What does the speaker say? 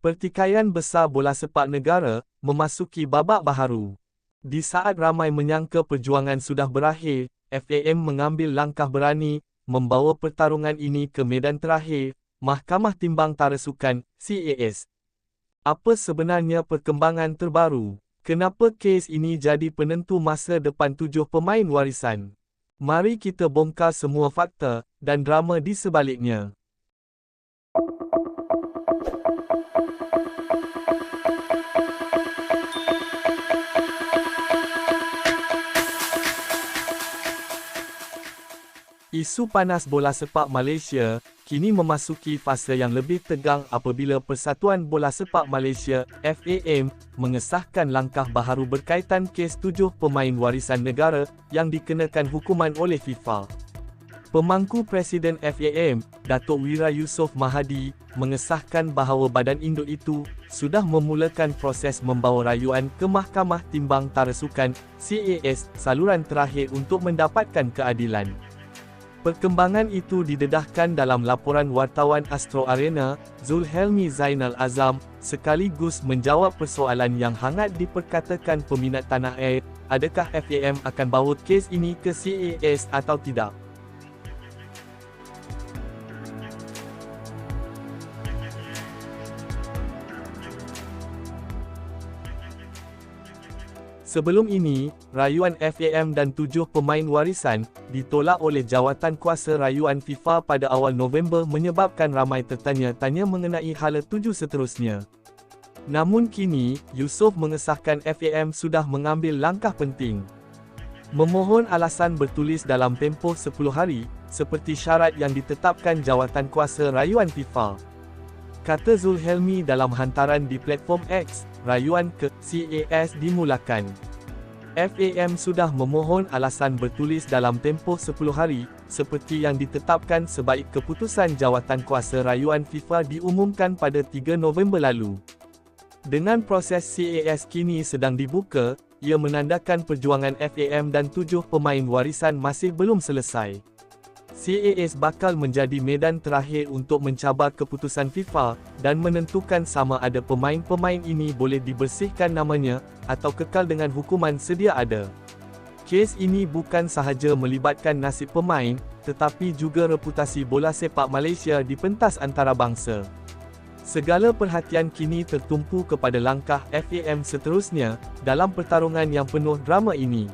Pertikaian besar bola sepak negara memasuki babak baharu. Di saat ramai menyangka perjuangan sudah berakhir, FAM mengambil langkah berani membawa pertarungan ini ke medan terakhir, Mahkamah Timbang Tarasukan CAS. Apa sebenarnya perkembangan terbaru? Kenapa kes ini jadi penentu masa depan tujuh pemain warisan? Mari kita bongkar semua fakta dan drama di sebaliknya. Isu panas bola sepak Malaysia kini memasuki fasa yang lebih tegang apabila Persatuan Bola Sepak Malaysia FAM mengesahkan langkah baharu berkaitan kes tujuh pemain warisan negara yang dikenakan hukuman oleh FIFA. Pemangku Presiden FAM, Datuk Wira Yusof Mahadi, mengesahkan bahawa badan induk itu sudah memulakan proses membawa rayuan ke Mahkamah Timbang Tarasukan CAS saluran terakhir untuk mendapatkan keadilan. Perkembangan itu didedahkan dalam laporan wartawan Astro Arena, Zulhelmi Zainal Azam, sekaligus menjawab persoalan yang hangat diperkatakan peminat tanah air, adakah FAM akan bawa kes ini ke CAS atau tidak. Sebelum ini, rayuan FAM dan tujuh pemain warisan ditolak oleh jawatan kuasa rayuan FIFA pada awal November menyebabkan ramai tertanya-tanya mengenai hala tuju seterusnya. Namun kini, Yusof mengesahkan FAM sudah mengambil langkah penting. Memohon alasan bertulis dalam tempoh 10 hari, seperti syarat yang ditetapkan jawatan kuasa rayuan FIFA. Kata Zulhelmi dalam hantaran di platform X, rayuan ke CAS dimulakan. FAM sudah memohon alasan bertulis dalam tempoh 10 hari, seperti yang ditetapkan sebaik keputusan jawatan kuasa rayuan FIFA diumumkan pada 3 November lalu. Dengan proses CAS kini sedang dibuka, ia menandakan perjuangan FAM dan tujuh pemain warisan masih belum selesai. CAS bakal menjadi medan terakhir untuk mencabar keputusan FIFA dan menentukan sama ada pemain-pemain ini boleh dibersihkan namanya atau kekal dengan hukuman sedia ada. Kes ini bukan sahaja melibatkan nasib pemain, tetapi juga reputasi bola sepak Malaysia di pentas antarabangsa. Segala perhatian kini tertumpu kepada langkah FAM seterusnya dalam pertarungan yang penuh drama ini.